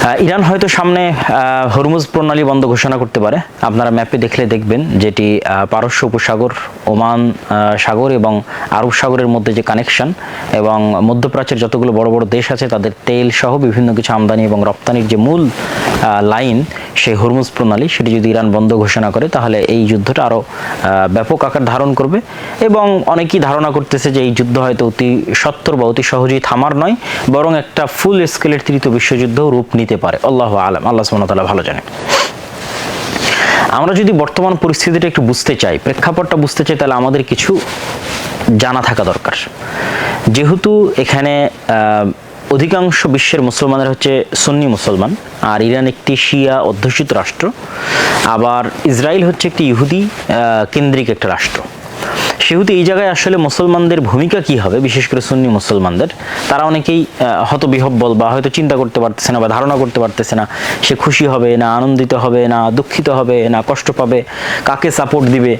Iran হয়তো সামনে Hormuz প্রণালী বন্ধ ঘোষণা করতে পারে। আপনারা ম্যাপে দেখলে দেখবেন যেটি পারস্য উপসাগর, ওমান সাগর এবং আরব সাগরের মধ্যে যে কানেকশন এবং মধ্যপ্রাচ্যের যতগুলো বড় বড় দেশ আছে, তাদের তেল সহ বিভিন্ন কিছু আমদানি এবং রপ্তানির যে মূল লাইন সেই হরমুজ প্রণালী, সেটি যদি ইরান বন্ধ ঘোষণা করে, তাহলে এই যুদ্ধটা আরও ব্যাপক আকার ধারণ করবে এবং অনেকেই ধারণা করতেছে যে এই যুদ্ধ হয়তো অতি সত্তর বা অতি সহজেই থামার নয়, বরং একটা ফুল স্কেলের তৃতীয় বিশ্বযুদ্ধ রূপ নিতে পারে। আল্লাহ আলম। আল্লাহ সুমতাল্লাহ ভালো জানে আমরা যদি বর্তমান পরিস্থিতিটা একটু বুঝতে চাই, প্রেক্ষাপটটা বুঝতে চাই, তাহলে আমাদের কিছু জানা থাকা দরকার। যেহেতু এখানে অধিকাংশ বিশ্বের মুসলমানের হচ্ছে সুন্নি মুসলমান, আর ইরান একটি শিয়া অধ্যুষিত রাষ্ট্র, আবার ইসরায়েল হচ্ছে একটি ইহুদি কেন্দ্রিক একটা রাষ্ট্র। সেহেতু এই জায়গায় আসলে মুসলমানদের ভূমিকা কি হবে? বিশেষ করে সুন্নি মুসলমানদের। তারা অনেকেই হতবিহব্বল বা হয়তো চিন্তা করতে পারতেছে না বা ধারণা করতে পারতেছে না সে খুশি হবে না আনন্দিত হবে না দুঃখিত হবে না কষ্ট পাবে, কাকে সাপোর্ট দিবে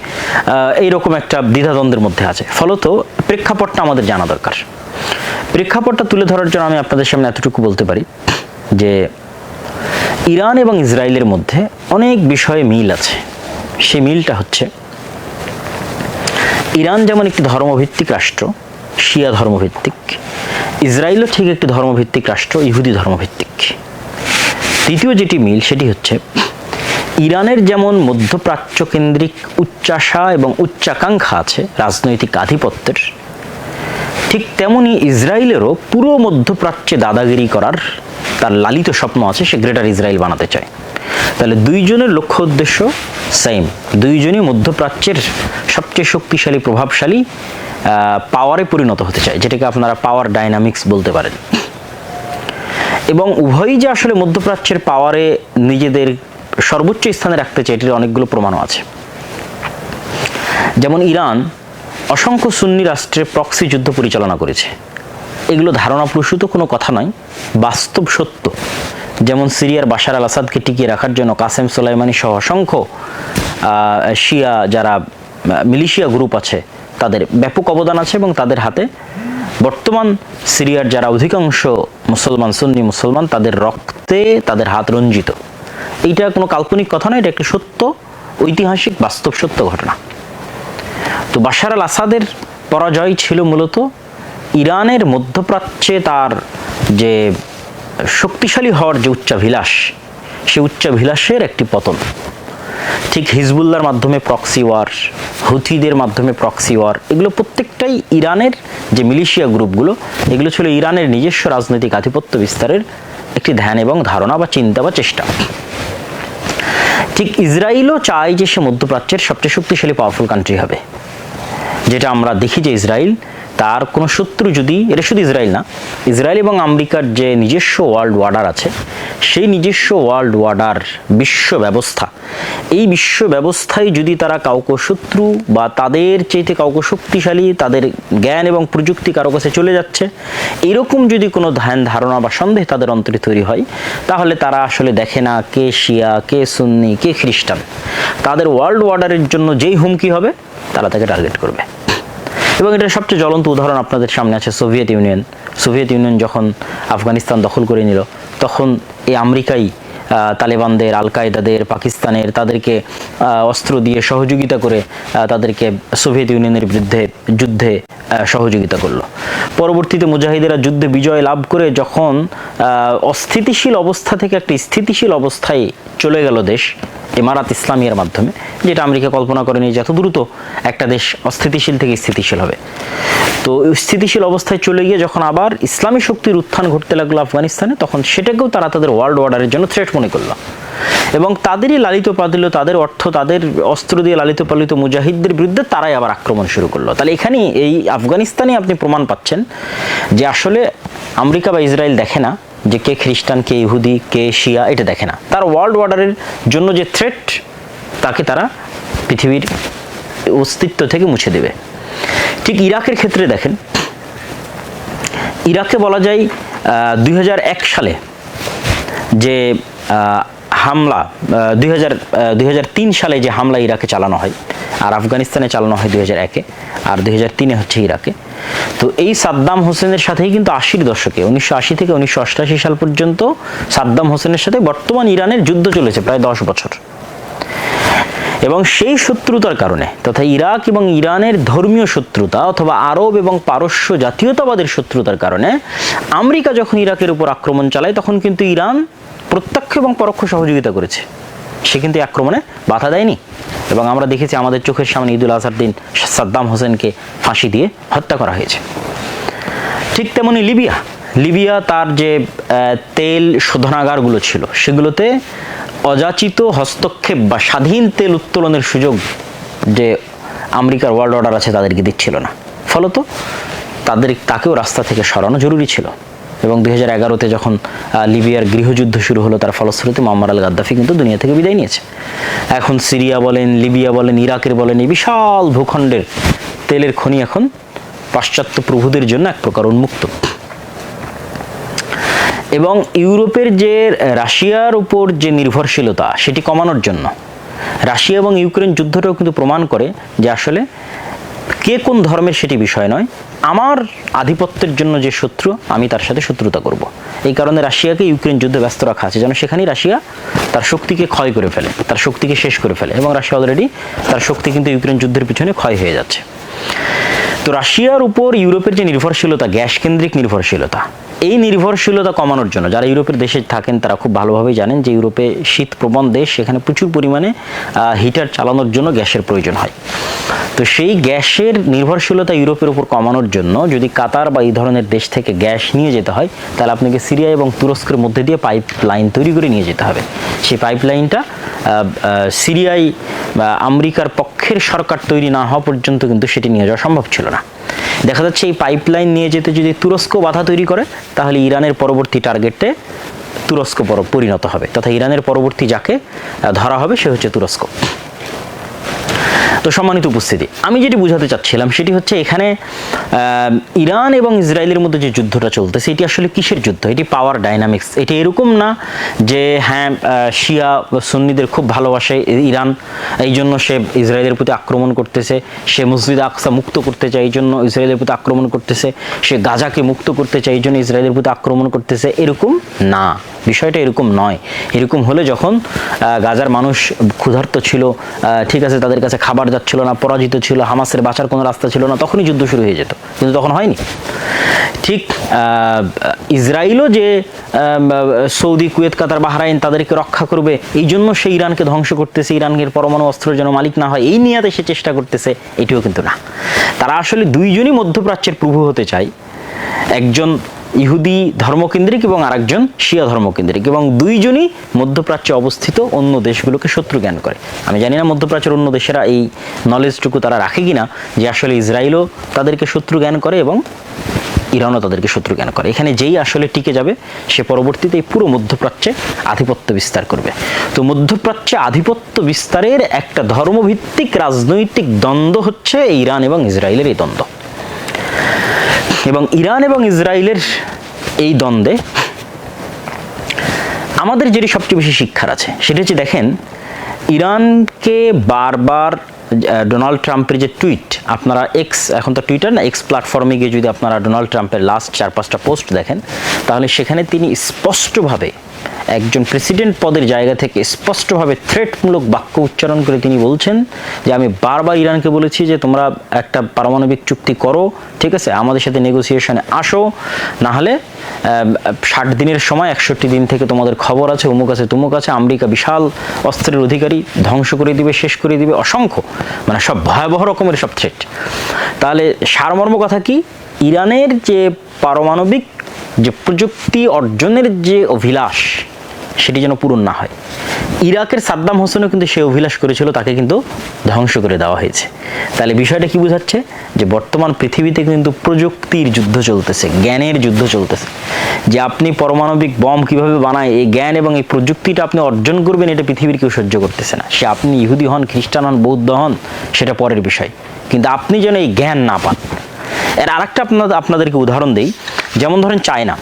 এইরকম একটা দ্বিধাদ্বন্দ্বের মধ্যে আছে। ফলত প্রেক্ষাপটটা আমাদের জানা দরকার। প্রেক্ষাপটটা তুলে ধরার জন্য আমি আপনাদের সামনে এতটুকু বলতে পারি যে ইরান এবং ইসরায়েলের মধ্যে অনেক বিষয়ে মিল আছে। সেই মিলটা হচ্ছে ইরান যেমন একটি ধর্মভিত্তিক রাষ্ট্র, শিয়া ধর্মভিত্তিক, ইসরায়েলও ঠিক একটি ধর্মভিত্তিক রাষ্ট্র, ইহুদি ধর্মভিত্তিক। দ্বিতীয় যেটি মিল সেটি হচ্ছে, ইরানের যেমন মধ্যপ্রাচ্য কেন্দ্রিক উচ্চাশা এবং উচ্চাকাঙ্ক্ষা আছে রাজনৈতিক আধিপত্যের, ঠিক তেমনি ইসরায়েলেরও পুরো মধ্যপ্রাচ্যে দাদাগিরি করার তার লালিত স্বপ্ন আছে, সে গ্রেটার ইসরায়েল বানাতে চায়। তাহলে দুইজনের লক্ষ্য উদ্দেশ্য সেম দুইজনই মধ্যপ্রাচ্যের সবচেয়ে শক্তিশালী, প্রভাবশালী পাওয়ারে পরিণত হতে চায়, যেটাকে আপনারা পাওয়ার ডাইনামিক্স বলতে পারেন। এবং উভয়ই যে আসলে মধ্যপ্রাচ্যের পাওয়ারে নিজেদের সর্বোচ্চ স্থানে রাখতে চায়, এটির অনেকগুলো প্রমাণও আছে। যেমন ইরান অসংখ্য সুন্নি রাষ্ট্রে প্রক্সি যুদ্ধ পরিচালনা করেছে। এগুলো ধারণাপ্রসূত কোনো কথা নয়, বাস্তব সত্য। যেমন সিরিয়ার বাশার আল আসাদকে টিকিয়ে রাখার জন্য কাসেম সোলাইমানি সহ অসংখ্য শিয়া যারা মিলিশিয়া গ্রুপ আছে, তাদের ব্যাপক অবদান আছে এবং তাদের হাতে বর্তমান সিরিয়ার যারা অধিকাংশ মুসলমান, সুন্নি মুসলমান, তাদের রক্তে তাদের হাত রঞ্জিত। এইটা কোনো কাল্পনিক কথা নয়, এটা একটি সত্য, ঐতিহাসিক বাস্তব সত্য ঘটনা। তো বাশার আল আসাদের পরাজয় ছিল মূলত ইরানের মধ্যপ্রাচ্যে তার যে শক্তিশালী হওয়ার যে উচ্চাভিলাষ, সে উচ্চাভিলাষের একটি পতন। ঠিক হিজবুল্লার মাধ্যমে প্রক্সি ওয়ার হুথিদের মাধ্যমে প্রক্সি ওয়ার এগুলো প্রত্যেকটাই ইরানের যে মিলিশিয়া গ্রুপগুলো, এগুলো ছিল ইরানের নিজস্ব রাজনৈতিক আধিপত্য বিস্তারের একটি ধ্যান এবং ধারণা বা চিন্তা বা চেষ্টা। ঠিক ইসরায়েলও চায় যে সে মধ্যপ্রাচ্যের সবচেয়ে শক্তিশালী পাওয়ারফুল কান্ট্রি হবে। যেটা আমরা দেখি যে ইসরায়েল তার কোনো শত্রু যদি, এটা শুধু ইসরায়েল না, ইসরায়েল এবং আমেরিকার যে নিজস্ব ওয়ার্ল্ড ওয়ার্ডার আছে, সেই নিজস্ব ওয়ার্ল্ড ওয়ার্ডার বিশ্ব ব্যবস্থা, এই বিশ্ব ব্যবস্থায় যদি তারা কাউকে শত্রু বা তাদের চাইতে কাউকে শক্তিশালী, তাদের জ্ঞান এবং প্রযুক্তি কারও কাছে চলে যাচ্ছে, এরকম যদি কোনো ধ্যান, ধারণা বা সন্দেহ তাদের অন্তরে তৈরি হয়, তাহলে তারা আসলে দেখে না কে শিয়া, কে সুন্নি, কে খ্রিস্টান। তাদের ওয়ার্ল্ড ওয়ার্ডারের জন্য যেই হুমকি হবে, তারা তাকে টার্গেট করবে। এবং এটার সবচেয়ে জ্বলন্ত উদাহরণ আপনাদের সামনে আছে সোভিয়েত ইউনিয়ন। সোভিয়েত ইউনিয়ন যখন আফগানিস্তান দখল করে নিল, তখন এই আমেরিকাই তালেবানদের আল কায়দাদের পাকিস্তানের, তাদেরকে অস্ত্র দিয়ে সহযোগিতা করে তাদেরকে সোভিয়েত ইউনিয়নের বিরুদ্ধে যুদ্ধে সহযোগিতা করল। পরবর্তীতে মুজাহিদেরা যুদ্ধে বিজয় লাভ করে যখন অস্থিতিশীল অবস্থা থেকে একটা স্থিতিশীল অবস্থায় চলে গেল দেশ ইমারাত ইসলামিয়ার মাধ্যমে, যেটা আমেরিকা কল্পনা করেনি যে এত দ্রুত একটা দেশ অস্থিতিশীল থেকে স্থিতিশীল হবে। তো স্থিতিশীল অবস্থায় চলে গিয়ে যখন আবার ইসলামী শক্তির উত্থান ঘটতে লাগল আফগানিস্তানে, তখন সেটাকেও তারা তাদের ওয়ার্ল্ড অর্ডারের জন্য থ্রেট মনে করল। এবং তাদেরই লালিত পালিত তাদের অর্থ, তাদের অস্ত্র দিয়ে লালিত পালিত মুজাহিদদের বিরুদ্ধে তারাই আবার আক্রমণ শুরু করল। তাহলে এখানে এই আফগানিস্তানে আপনি প্রমাণ পাচ্ছেন যে আসলে আমেরিকা বা ইসরায়েল দেখে না যে কে খ্রিস্টান, কে ইহুদি, কে শিয়া, এটা দেখে না। তার ওয়ার্ল্ড অর্ডারের জন্য যে থ্রেট তাকে তারা পৃথিবীর অস্তিত্ব থেকে মুছে দেবে। ঠিক ইরাকের ক্ষেত্রে দেখেন, ইরাকে বলা যায় দুই হাজার এক সালে যে হামলা দুই হাজার দুই সালে যে হামলা ইরাকে চালানো হয়, আর আফগানিস্তানে চালানো হয় দুই হাজার একে, আর দুই হচ্ছে ইরাকে। তো এই সাদ্দাম হোসেনের সাথেই কিন্তু আশির দশকে, উনিশশো আশি থেকে উনিশশো অষ্টাশি সাল পর্যন্ত সাদ্দাম হোসেনের সাথে বর্তমান ইরানের যুদ্ধ চলেছে প্রায় দশ বছর। এবং সেই শত্রুতার কারণে তথা ইরাক এবং ইরানের ধর্মীয় শত্রুতা অথবা আরব এবং পারস্য জাতীয়তাবাদের শত্রুতার কারণে আমেরিকা যখন ইরাকের উপর আক্রমণ চালায়, তখন কিন্তু ইরান প্রত্যক্ষ এবং পরোক্ষ সহযোগিতা করেছে। সে কিন্তু আক্রমণে বাধা দেয়নি। এবং আমরা দেখেছি আমাদের চোখের সামনে ঈদুল আজহার দিন সাদ্দাম হোসেনকে ফাঁসি দিয়ে হত্যা করা হয়েছে। ঠিক তেমনি লিবিয়া। লিবিয়া তার যে তেল শোধনাগারগুলো ছিল, সেগুলোতে অযাচিত হস্তক্ষেপ বা স্বাধীন তেল উত্তোলনের সুযোগ যে আমেরিকার ওয়ার্ল্ড অর্ডার আছে তাদেরকে দিচ্ছিল না। ফলত তাদের তাকেও রাস্তা থেকে সরানো জরুরি ছিল। এবং দুই হাজার এগারোতে যখন লিবিয়ার গৃহযুদ্ধ শুরু হলো, তার ফলশ্রুতিতে মোহাম্মদ আল গাদ্দাফি কিন্তু দুনিয়া থেকে বিদায় নিয়েছে। এখন সিরিয়া বলেন, লিবিয়া বলেন, ইরাকের বলেন, এই বিশাল ভূখণ্ডের তেলের খনি এখন পাশ্চাত্য প্রভুদের জন্য এক প্রকার উন্মুক্ত। এবং ইউরোপের যে, রাশিয়ার উপর যে নির্ভরশীলতা, সেটি কমানোর জন্য। রাশিয়া এবং ইউক্রেন যুদ্ধটাও কিন্তু প্রমাণ করে যে আসলে কে কোন ধর্মের সেটি বিষয় নয়। আমার আধিপত্যের জন্য যে শত্রু, আমি তার সাথে শত্রুতা করব। এই কারণে রাশিয়াকে ইউক্রেন যুদ্ধে ব্যস্ত রাখা আছে। যেন সেখানেই রাশিয়া তার শক্তিকে ক্ষয় করে ফেলে, তার শক্তিকে শেষ করে ফেলে এবং রাশিয়া অলরেডি তার শক্তি কিন্তু ইউক্রেন যুদ্ধের পিছনে ক্ষয় হয়ে যাচ্ছে। তো রাশিয়ার উপর ইউরোপের যে নির্ভরশীলতা গ্যাস কেন্দ্রিক নির্ভরশীলতা, এই নির্ভরশীলতা কমানোর জন্য যারা ইউরোপের দেশে থাকেন, তারা খুব ভালোভাবেই জানেন যে ইউরোপে শীত প্রবণ দেশ, সেখানে প্রচুর পরিমাণে হিটার চালানোর জন্য গ্যাসের প্রয়োজন হয়। তো সেই গ্যাসের নির্ভরশীলতা ইউরোপের উপর কমানোর জন্য যদি কাতার বা এই ধরনের দেশ থেকে গ্যাস নিয়ে যেতে হয়, তাহলে আপনাকে সিরিয়া এবং তুরস্কের মধ্যে দিয়ে পাইপ লাইন তৈরি করে নিয়ে যেতে হবে। সেই পাইপ লাইনটা সিরিয়ায় বা আমেরিকার পক্ষের সরকার তৈরি না হওয়া পর্যন্ত কিন্তু সেটি নিয়ে যাওয়া সম্ভব ছিল না। দেখা যাচ্ছে এই পাইপলাইন নিয়ে যেতে যদি তুরস্ক বাধা তৈরি করে, তাহলে ইরানের পরবর্তী টার্গেটে তুরস্ক পর- পরিণত হবে। তথা ইরানের পরবর্তী যাকে ধরা হবে সে হচ্ছে তুরস্ক। তো সম্মানিত উপস্থিতি, আমি যেটি বোঝাতে চাচ্ছিলাম সেটি হচ্ছে এখানে ইরান এবং ইসরায়েলের মধ্যে যে যুদ্ধটা চলতেছে, এটি আসলে কিসের যুদ্ধ? এটি পাওয়ার ডাইনামিক্স এটি এরকম না যে হ্যাঁ শিয়া সুন্নিদের খুব ভালোবাসে ইরান এই জন্য সে ইসরায়েলের প্রতি আক্রমণ করতেছে, সে মসজিদ আকসা মুক্ত করতে চায় এই জন্য ইসরায়েলের প্রতি আক্রমণ করতেছে, সে গাজাকে মুক্ত করতে চায় এই জন্য ইসরায়েলের প্রতি আক্রমণ করতেছে, এরকম না। বিষয়টা এরকম নয়। এরকম হলে যখন গাজার মানুষ ক্ষুধার্ত ছিল ঠিক আছে, তাদের কাছে খাবার যাচ্ছিল না, পরাজিত ছিল, হামাসের বাঁচার কোনো রাস্তা ছিল না, তখনই যুদ্ধ শুরু হয়ে যেত। কিন্তু তখন হয়নি। ঠিক ইসরায়েলও যে সৌদি, কুয়েত, কাতার, বাহরাইন তাদেরকে রক্ষা করবে, এই জন্য সে ইরানকে ধ্বংস করতেছে, ইরানের পরমাণু অস্ত্রের যেন মালিক না হয়, এই নিয়াতে সে চেষ্টা করতেছে, এটিও কিন্তু না। তারা আসলে দুইজনই মধ্যপ্রাচ্যের প্রভু হতে চায়। একজন ইহুদি ধর্মকেন্দ্রিক এবং আরেকজন শিয়া ধর্মকেন্দ্রিক এবং দুইজনই মধ্যপ্রাচ্যে অবস্থিত অন্য দেশগুলোকে শত্রু জ্ঞান করে। আমি জানি না মধ্যপ্রাচ্যের অন্য দেশেরা এই নলেজটুকু তারা রাখে কিনা যে আসলে ইসরায়েলও তাদেরকে শত্রু জ্ঞান করে এবং ইরানও তাদেরকে শত্রু জ্ঞান করে। এখানে যেই আসলে টিকে যাবে, সে পরবর্তীতে এই পুরো মধ্যপ্রাচ্যে আধিপত্য বিস্তার করবে। তো মধ্যপ্রাচ্যে আধিপত্য বিস্তারের একটা ধর্মভিত্তিক রাজনৈতিক দ্বন্দ্ব হচ্ছে ইরান এবং ইসরায়েলের এই দ্বন্দ্ব। এবং ইরান এবং ইসরায়েলের এই দ্বন্দ্বে আমাদের যেটি সবচেয়ে বেশি শিক্ষার আছে, সেটা হচ্ছে দেখেন, ইরানকে বারবার ডোনাল্ড ট্রাম্পের যে টুইট, আপনারা এক্স এখন তো টুইটার না এক্স প্ল্যাটফর্মে গিয়ে যদি আপনারা ডোনাল্ড ট্রাম্পের লাস্ট চার পাঁচটা পোস্ট দেখেন, তাহলে সেখানে তিনি স্পষ্টভাবে একজন প্রেসিডেন্ট পদের জায়গা থেকে স্পষ্টভাবে থ্রেটমূলক বাক্য উচ্চারণ করে তিনি বলছেন যে, আমি বারবার ইরানকে বলেছি যে, তোমরা একটা পারমাণবিক চুক্তি করো, ঠিক আছে? আমাদের সাথে নেগোসিয়েশনে আসো। না হলে ষাট দিনের সময়, একষট্টি দিন থেকে তোমাদের খবর আছে অমুক আছে, তুমুক আছে। আমেরিকা বিশাল অস্ত্রের অধিকারী ধ্বংস করে দিবে, শেষ করে দিবে। অসংখ্য মানে সব ভয়াবহ রকমের সব থ্রেট তাহলে সারমর্ম কথা কি? ইরানের যে পারমাণবিক যে প্রযুক্তি অর্জনের যে অভিলাষ সেটি যেন পূরণ না হয়। ইরাকের সাদ্দাম হোসেনও কিন্তু সে অভিলাষ করেছিল, তাকে কিন্তু ধ্বংস করে দেওয়া হয়েছে। তাহলে বিষয়টা কি বোঝাচ্ছে? যে বর্তমান পৃথিবীতে কিন্তু প্রযুক্তির যুদ্ধ চলতেছে, জ্ঞানের যুদ্ধ চলতেছে। যে আপনি পারমাণবিক বম কীভাবে বানায়, এই জ্ঞান এবং এই প্রযুক্তিটা আপনি অর্জন করবেন, এটা পৃথিবীর কেউ সহ্য করতেছে না। সে আপনি ইহুদি হন, খ্রিস্টান হন, বৌদ্ধ হন, সেটা পরের বিষয়। কিন্তু আপনি যেন এই জ্ঞান না পান। এর আরেকটা আপনাদের আপনাদেরকে উদাহরণ দেই। যেমন ধরেন চায়না।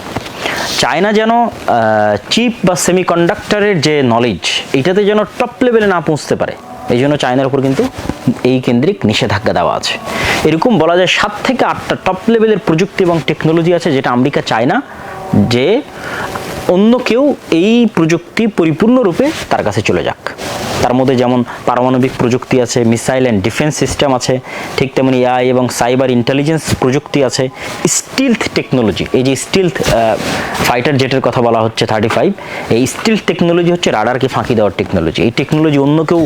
চায়না যেন চিপ বা সেমিকন্ডাক্টরের যে নলেজ এটাতে যেন টপ লেভেলে না পৌঁছতে পারে। এই জন্য চায়নার উপর কিন্তু এই কেন্দ্রিক নিষেধাজ্ঞা দেওয়া আছে। এরকম বলা যায় সাত থেকে আটটা টপ লেভেলের প্রযুক্তি এবং টেকনোলজি আছে যেটা আমেরিকা চায় না যে অন্য কেউ এই প্রযুক্তি পরিপূর্ণরূপে তার কাছে চলে যাক। তার মধ্যে যেমন পারমাণবিক প্রযুক্তি আছে, মিসাইল অ্যান্ড ডিফেন্স সিস্টেম আছে, ঠিক তেমনি এআই এবং সাইবার ইন্টেলিজেন্স প্রযুক্তি আছে, স্টিলথ টেকনোলজি, এই যে স্টিলথ ফাইটার জেটের কথা বলা হচ্ছে থার্টি ফাইভ, এই স্টিলথ টেকনোলজি হচ্ছে রাডারকে ফাঁকি দেওয়ার টেকনোলজি। এই টেকনোলজি অন্য কেউ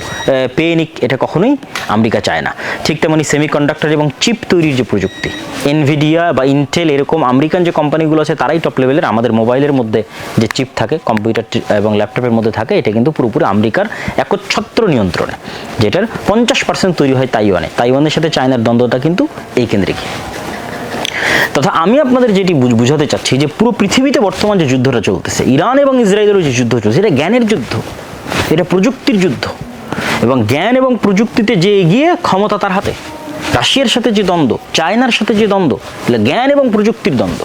পেয়ে নিক, এটা কখনোই আমেরিকা চায় না। ঠিক তেমনি সেমিকন্ডাক্টর এবং চিপ তৈরির যে প্রযুক্তি এনভিডিয়া বা ইন্টেল এরকম আমেরিকান যে কোম্পানিগুলো আছে, তারাই টপ লেভেলের আমাদের মোবাইলের মধ্যে যে চিপ থাকে কম্পিউটার এবং ল্যাপটপের মধ্যে থাকে, এটা কিন্তু পুরোপুরি আমেরিকার একচ্ছত্র নিয়ন্ত্রণে, যেটার পঞ্চাশ পার্সেন্ট তৈরি হয় তাইওয়ানে। তাইওয়ানের সাথে চায়নার দ্বন্দ্বটা কিন্তু এই কেন্দ্রিক। তথা আমি আপনাদের যেটি বুঝ- বুঝাতে চাচ্ছি যে পুরো পৃথিবীতে বর্তমান যে যুদ্ধটা চলতেছে, ইরান এবং ইসরায়েলের যে যুদ্ধ চলছে, এটা জ্ঞানের যুদ্ধ, এটা প্রযুক্তির যুদ্ধ। এবং জ্ঞান এবং প্রযুক্তিতে যে এগিয়ে ক্ষমতা তার হাতে, রাশিয়ার সাথে যে দ্বন্দ্ব, চায়নার সাথে যে দ্বন্দ্ব এটা জ্ঞান এবং প্রযুক্তির দ্বন্দ্ব।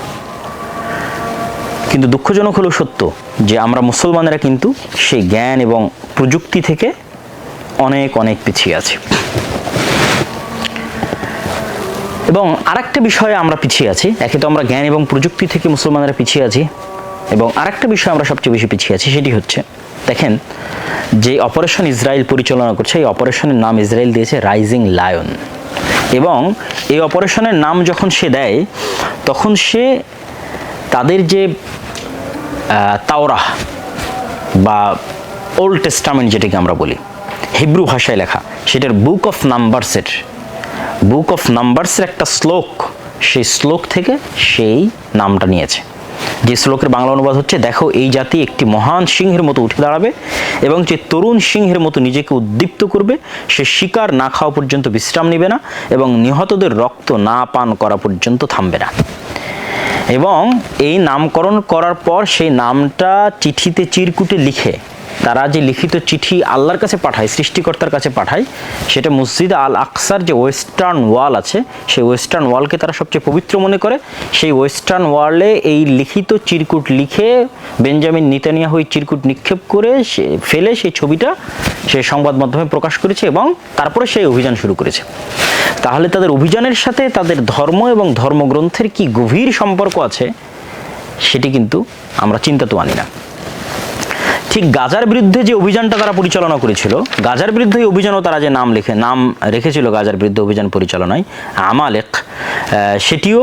কিন্তু দুঃখজনক হলো সত্য যে আমরা মুসলমানেরা কিন্তু সেই জ্ঞান এবং প্রযুক্তি থেকে অনেক অনেক পিছিয়ে আছি। এবং আরেকটা বিষয়ে আমরা পিছিয়ে আছি, একে তো আমরা জ্ঞান এবং প্রযুক্তি থেকে মুসলমানেরা পিছিয়ে আছি, এবং আরেকটা বিষয় আমরা সবচেয়ে বেশি পিছিয়ে আছি সেটি হচ্ছে, দেখেন, যে অপারেশন ইসরায়েল পরিচালনা করছে, এই অপারেশনের নাম ইসরায়েল দিয়েছে রাইজিং লায়ন এবং এই অপারেশনের নাম যখন সে দেয়, তখন সে তাদের যে তাওরাহ বা ওল্ড টেস্টামেন্ট যেটাকে আমরা বলি, হিব্রু ভাষায় লেখা, সেটার বুক অফ নাম্বারসের বুক অফ নাম্বারসের একটা শ্লোক, সেই শ্লোক থেকে সেই নামটা নিয়েছে। যে শ্লোকের বাংলা অনুবাদ হচ্ছে, দেখো, এই জাতি একটি মহান সিংহের মতো উঠে দাঁড়াবে এবং যে তরুণ সিংহের মতো নিজেকে উদ্দীপ্ত করবে, সে শিকার না খাওয়া পর্যন্ত বিশ্রাম নেবে না এবং নিহতদের রক্ত না পান করা পর্যন্ত থামবে না। এবং এই নামকরণ করার পর সেই নামটা চিঠিতে চিরকুটে লিখে তারা যে লিখিত চিঠি আল্লাহর কাছে পাঠায়, সৃষ্টিকর্তার কাছে পাঠায়, সেটা মসজিদ আল আকসার যে ওয়েস্টার্ন ওয়াল আছে, সেই ওয়েস্টার্ন ওয়ালকে তারা সবচেয়ে পবিত্র মনে করে। সেই ওয়েস্টার্ন ওয়ালে এই লিখিত চিরকুট লিখে বেঞ্জামিন নিতানিয়া হয়ে চিরকুট নিক্ষেপ করে সে ফেলে সেই ছবিটা সে সংবাদ মাধ্যমে প্রকাশ করেছে এবং তারপরে সেই অভিযান শুরু করেছে। তাহলে তাদের অভিযানের সাথে তাদের ধর্ম এবং ধর্মগ্রন্থের কি গভীর সম্পর্ক আছে, সেটি কিন্তু আমরা চিন্তা তো আনি না। ঠিক গাজার বিরুদ্ধে যে অভিযানটা তারা পরিচালনা করেছিল, গাজার বিরুদ্ধে অভিযানও তারা যে নাম লেখে, নাম রেখেছিল গাজার বিরুদ্ধে অভিযান পরিচালনায়, আমালেক সেটিও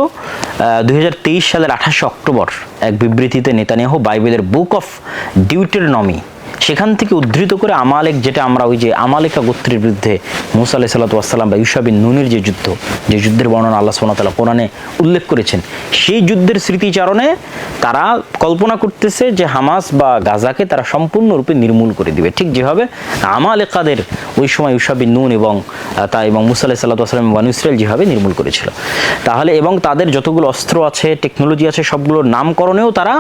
দুই হাজার তেইশ সালের আঠাশে অক্টোবর এক বিবৃতিতে নেতানিয়াহ বাইবেলের বুক অফ ডিউটেরনমি সেখান থেকে উদ্ধৃত করে আমালেক, যেটা আমরা ওই যে আমালেকা গোত্রের বিরুদ্ধে মুসা আলাহ সাল্লাতাম বা ইউসাবিন নুনের যে যুদ্ধ, যে যুদ্ধের বর্ণনা আল্লাহ সোনাতালা কোরআনে উল্লেখ করেছেন, সেই যুদ্ধের স্মৃতিচারণে তারা কল্পনা করতেছে যে হামাস বা গাজাকে তারা সম্পূর্ণরূপে নির্মূল করে দিবে। ঠিক যেভাবে আমালেকাদের ওই সময় ইউসাবিন নুন এবং তা এবং মুসা আলাহ সাল্লাতাম বানু ইসরায়েল যেভাবে নির্মূল করেছিল। তাহলে এবং তাদের যতগুলো অস্ত্র আছে, টেকনোলজি আছে, সবগুলোর নামকরণেও তারা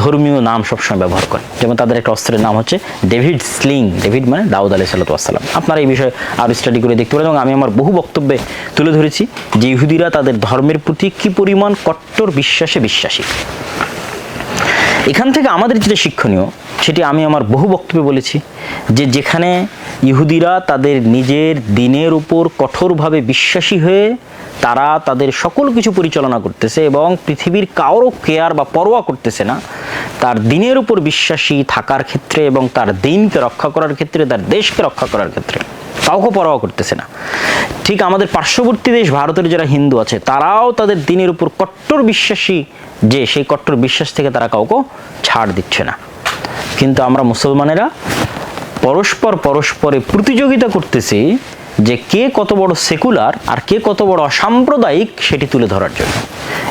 ধর্মীয় নাম সবসময় ব্যবহার করে। যেমন তাদের একটা অস্ত্রের নাম হচ্ছে ডেভিড স্লিং। ডেভিড মানে দাউদ আলাহ সাল্লাতাম আপনারা এই বিষয়ে আরও স্টাডি করে দেখতে পারেন এবং আমি আমার বহু বক্তব্যে তুলে ধরেছি যে ইহুদিরা তাদের ধর্মের প্রতি কী পরিমাণ কট্টর বিশ্বাসে বিশ্বাসী। এখান থেকে আমাদের যেটা শিক্ষণীয়, সেটি আমি আমার বহু বক্তব্যে বলেছি যে যেখানে ইহুদিরা তাদের নিজের দিনের উপর কঠোরভাবে বিশ্বাসী হয়ে তারা তাদের সকল কিছু পরিচালনা করতেছে এবং পৃথিবীর কারও কেয়ার বা পরোয়া করতেছে না তার দিনের উপর বিশ্বাসী থাকার ক্ষেত্রে এবং তার দিনকে রক্ষা করার ক্ষেত্রে, তার দেশকে রক্ষা করার ক্ষেত্রে কাউকে পরোয়া করতেছে না। ঠিক আমাদের পার্শ্ববর্তী দেশ ভারতের যারা হিন্দু আছে, তারাও তাদের দিনের উপর কট্টর বিশ্বাসী যে সেই কট্টর বিশ্বাস থেকে তারা কাউকে ছাড় দিচ্ছে না। কিন্তু আমরা মুসলমানেরা পরস্পর পরস্পরে প্রতিযোগিতা করতেছি যে কে কত বড় সেকুলার আর কে কত বড় অসাম্প্রদায়িক সেটি তুলে ধরার জন্য।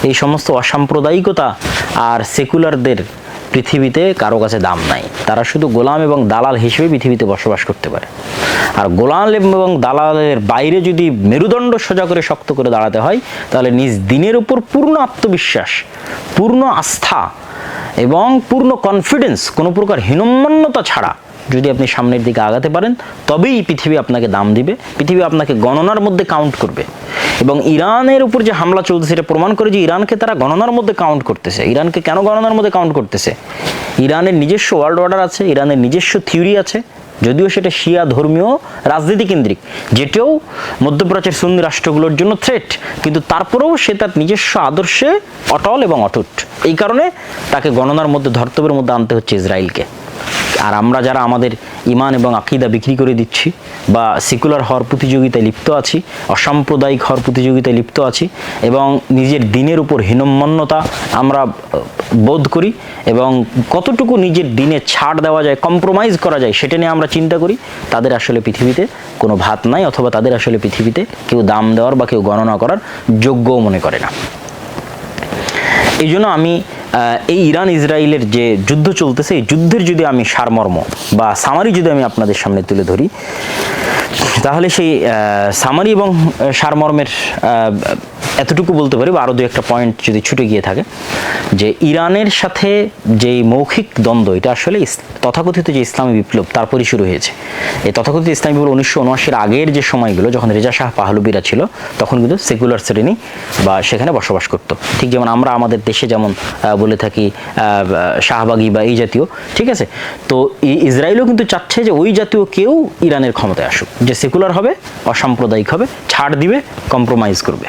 এই সমস্ত অসাম্প্রদায়িকতা আর সেকুলারদের পৃথিবীতে কারও কাছে দাম নাই। তারা শুধু গোলাম এবং দালাল হিসেবে পৃথিবীতে বসবাস করতে পারে। আর গোলাম এবং দালালের বাইরে যদি মেরুদণ্ড সোজা করে শক্ত করে দাঁড়াতে হয়, তাহলে নিজ দিনের উপর পূর্ণ আত্মবিশ্বাস, পূর্ণ আস্থা এবং পূর্ণ কনফিডেন্স কোনো প্রকার হীনম্মন্যতা ছাড়া যদি আপনি সামনের দিকে আগাতে পারেন, তবেই পৃথিবী আপনাকে দাম দিবে, পৃথিবী আপনাকে গণনার মধ্যে কাউন্ট করবে। এবং ইরানের উপর যে হামলা চলছে, সেটা প্রমাণ করে যে ইরানকে তারা গণনার মধ্যে কাউন্ট করতেছে। ইরানকে কেন গণনার মধ্যে কাউন্ট করতেছে? ইরানের নিজস্ব ওয়ার্ল্ড অর্ডার আছে, ইরানের নিজস্ব থিওরি আছে, যদিও সেটা শিয়া ধর্মীয় রাজনীতি কেন্দ্রিক, যেটাও মধ্যপ্রাচ্যের সুন্নি রাষ্ট্রগুলোর জন্য থ্রেট কিন্তু তারপরেও সে তার নিজস্ব আদর্শে অটল এবং অটুট। এই কারণে তাকে গণনার মধ্যে, ধর্তব্যের মধ্যে আনতে হচ্ছে ইসরায়েলকে। আর আমরা যারা আমাদের ইমান এবং আকিদা বিক্রি করে দিচ্ছি বা সেকুলার হওয়ার প্রতিযোগিতায় লিপ্ত আছি, অসাম্প্রদায়িক হওয়ার প্রতিযোগিতায় লিপ্ত আছি এবং নিজের দিনের উপর হীনম্মন্যতা আমরা বোধ করি এবং কতটুকু নিজের দিনে ছাড় দেওয়া যায় কম্প্রোমাইজ করা যায় সেটা নিয়ে আমরা চিন্তা করি, তাদের আসলে পৃথিবীতে কোনো ভাত নাই অথবা তাদের আসলে পৃথিবীতে কেউ দাম দেওয়ার বা কেউ গণনা করার যোগ্যও মনে করে না। এই জন্য আমি এই ইরান ইসরায়েলের যে যুদ্ধ চলতেছে, এই যুদ্ধের যদি আমি সারমর্ম বা সামারি যদি আমি আপনাদের সামনে তুলে ধরি, তাহলে সেই সামারি এবং সারমর্মের এতটুকু বলতে পারি বা আরও দু একটা পয়েন্ট যদি ছুটে গিয়ে থাকে, যে ইরানের সাথে যে মৌখিক দ্বন্দ্ব, এটা আসলে তথাকথিত যে ইসলামী বিপ্লব তারপরই শুরু হয়েছে। এই তথাকথিত ইসলামী বিপ্লব উনিশশো উনআশির আগের যে সময়গুলো, যখন রেজা শাহ পাহলুবিরা ছিল, তখন কিন্তু সেকুলার শ্রেণি বা সেখানে বসবাস করতো। ঠিক যেমন আমরা আমাদের দেশে যেমন বলে থাকি শাহবাগি বা এই জাতীয়, ঠিক আছে? তো ইসরায়েলও কিন্তু চাচ্ছে যে ওই জাতীয় কেউ ইরানের ক্ষমতায় আসুক, যে সেকুলার হবে, অসাম্প্রদায়িক হবে, ছাড় দিবে কম্প্রোমাইজ করবে।